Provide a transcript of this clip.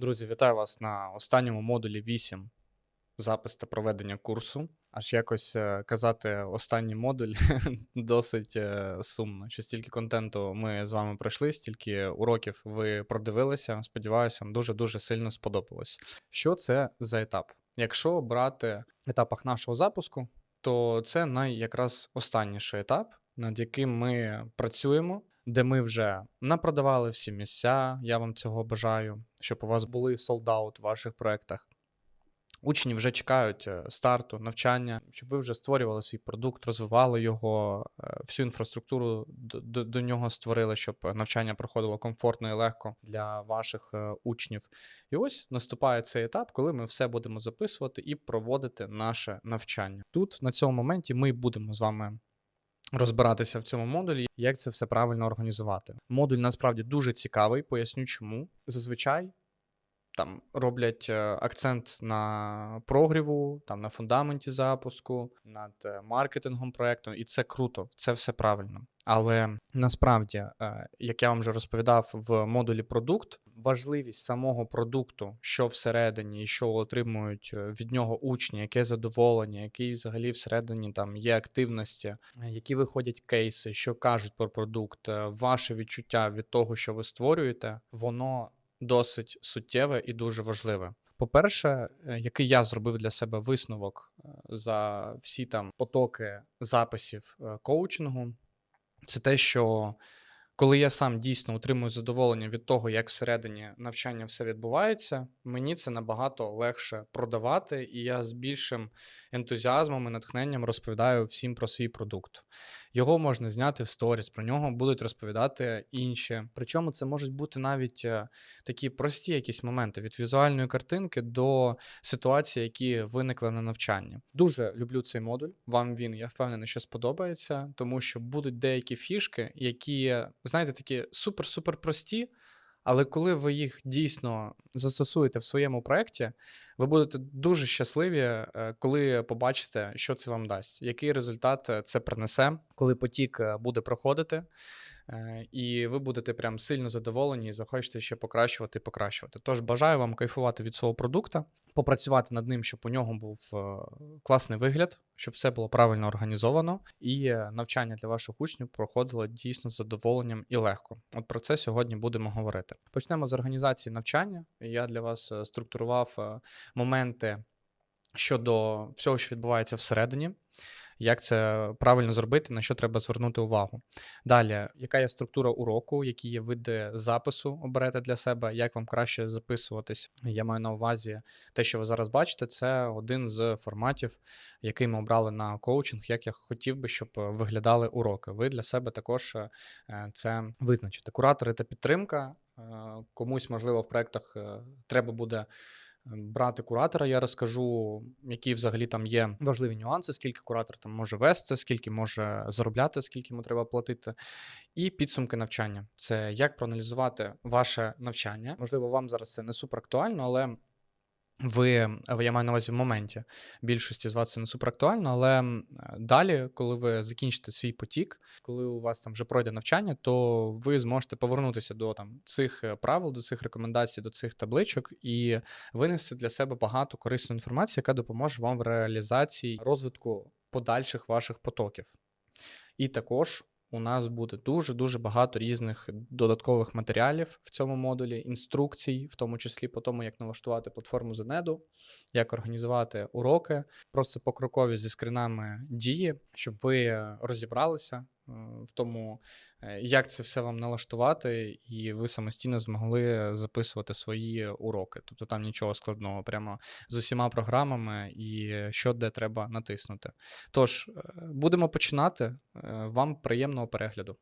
Друзі, вітаю вас на останньому модулі 8 запис та проведення курсу. Аж якось е, казати останній модуль досить е, сумно. Що стільки контенту ми з вами пройшли, стільки уроків ви продивилися. Сподіваюся, вам дуже-дуже сильно сподобалось. Що це за етап? Якщо брати етапах нашого запуску, то це най якраз останніший етап, над яким ми працюємо, де ми вже напродавали всі місця. Я вам цього бажаю, щоб у вас були солдаут в ваших проєктах. Учні вже чекають е, старту, навчання, щоб ви вже створювали свій продукт, розвивали його, е, всю інфраструктуру до, до, до нього створили, щоб навчання проходило комфортно і легко для ваших е, учнів. І ось наступає цей етап, коли ми все будемо записувати і проводити наше навчання. Тут на цьому моменті ми будемо з вами. Розбиратися в цьому модулі, як це все правильно організувати. Модуль насправді дуже цікавий, поясню чому. Зазвичай там роблять е, акцент на прогріву, там на фундаменті запуску, над е, маркетингом проекту, і це круто, це все правильно. Але насправді, е, як я вам вже розповідав в модулі продукт, важливість самого продукту, що всередині і що отримують від нього учні, яке задоволення, які взагалі всередині там є активності, які виходять кейси, що кажуть про продукт, ваше відчуття від того, що ви створюєте, воно досить суттєве і дуже важливе. По-перше, е, який я зробив для себе висновок е, за всі там потоки записів е, коучингу, це те, що коли я сам дійсно отримую задоволення від того, як всередині навчання все відбувається, мені це набагато легше продавати, і я з більшим ентузіазмом і натхненням розповідаю всім про свій продукт. Його можна зняти в сторіс, про нього будуть розповідати інші. Причому це можуть бути навіть е, такі прості якісь моменти від візуальної картинки до ситуації, які виникли на навчанні. Дуже люблю цей модуль. Вам він, я впевнений, що сподобається, тому що будуть деякі фішки, які, знаєте, такі супер-супер прості. Але коли ви їх дійсно застосуєте в своєму проєкті, ви будете дуже щасливі, е, коли побачите, що це вам дасть, який результат е, це принесе, коли потік е, буде проходити. І ви будете прям сильно задоволені і захочете ще покращувати і покращувати. Тож бажаю вам кайфувати від свого продукту, попрацювати над ним, щоб у нього був класний вигляд, щоб все було правильно організовано, і навчання для ваших учнів проходило дійсно з задоволенням і легко. От про це сьогодні будемо говорити. Почнемо з організації навчання. Я для вас структурував моменти щодо всього, що відбувається всередині як це правильно зробити, на що треба звернути увагу. Далі, яка є структура уроку, які є види запису оберете для себе, як вам краще записуватись? Я маю на увазі те, що ви зараз бачите, це один з форматів, який ми обрали на коучинг, як я хотів би, щоб виглядали уроки. Ви для себе також е, це визначите. Куратори та підтримка. Е, комусь, можливо, в проєктах е, треба буде брати куратора, я розкажу, які взагалі там є важливі нюанси, скільки куратор там може вести, скільки може заробляти, скільки йому треба платити. І підсумки навчання. Це як проаналізувати ваше навчання. Можливо, вам зараз це не супер актуально, але ви, я маю на увазі в моменті більшості з вас це не супер актуально, але далі, коли ви закінчите свій потік, коли у вас там вже пройде навчання, то ви зможете повернутися до там цих е, правил, до цих рекомендацій, до цих табличок і винести для себе багато корисної інформації, яка допоможе вам в реалізації розвитку подальших ваших потоків. І також у нас буде дуже-дуже багато різних додаткових матеріалів в цьому модулі, інструкцій, в тому числі по тому, як налаштувати платформу Зенеду, як організувати уроки, просто покрокові зі скринами дії, щоб ви розібралися, Е, в тому, е, як це все вам налаштувати, і ви самостійно змогли записувати свої уроки. Тобто там нічого складного, прямо з усіма програмами і що де треба натиснути. Тож, е, будемо починати. Вам приємного перегляду.